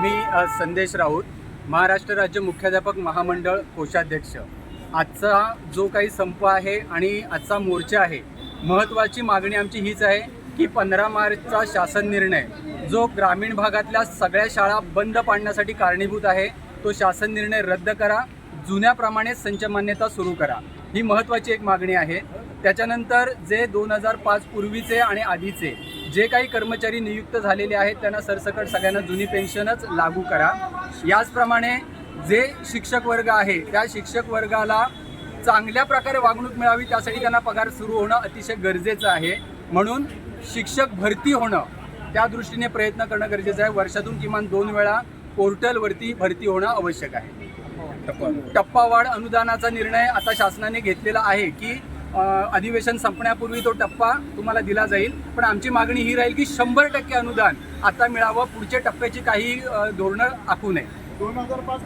मी संदेश राऊत महाराष्ट्र राज्य मुख्याध्यापक महामंडळ कोषाध्यक्ष. आजचा जो काही संप आहे आणि आजचा मोर्चा आहे महत्त्वाची मागणी आमची हीच आहे की पंधरा मार्चचा शासन निर्णय जो ग्रामीण भागातल्या सगळ्या शाळा बंद पाडण्यासाठी कारणीभूत आहे तो शासन निर्णय रद्द करा जुन्याप्रमाणे संचमान्यता सुरू करा. ही महत्त्वाची एक मागणी आहे. त्याच्यानंतर जे दोन हजार पाच पूर्वीचे आणि आधीचे जे काही कर्मचारी नियुक्त झालेले आहेत त्यांना सरसकट सगळ्यांना जुनी पेन्शनच लागू करा. याचप्रमाणे जे शिक्षक वर्ग आहे त्या शिक्षक वर्गाला चांगल्या प्रकारे वागणूक मिळावी त्यासाठी त्यांना पगार सुरू होणं अतिशय गरजेचं आहे. म्हणून शिक्षक भरती होणं त्या दृष्टीने प्रयत्न करणं गरजेचं आहे. वर्षातून किमान दोन वेळा पोर्टलवरती भरती होणं आवश्यक आहे. टप्पावाढ अनुदानाचा निर्णय आता शासनाने घेतलेला आहे की अधिवेशन संपण्यापूर्वी तो टप्पा तुम्हाला दिला जाईल. पण आमची मागणी ही राहील की शंभर टक्के अनुदान आता मिळावं. पुढच्या टप्प्याची काही धोरणं आखू नये. दोन हजार पाच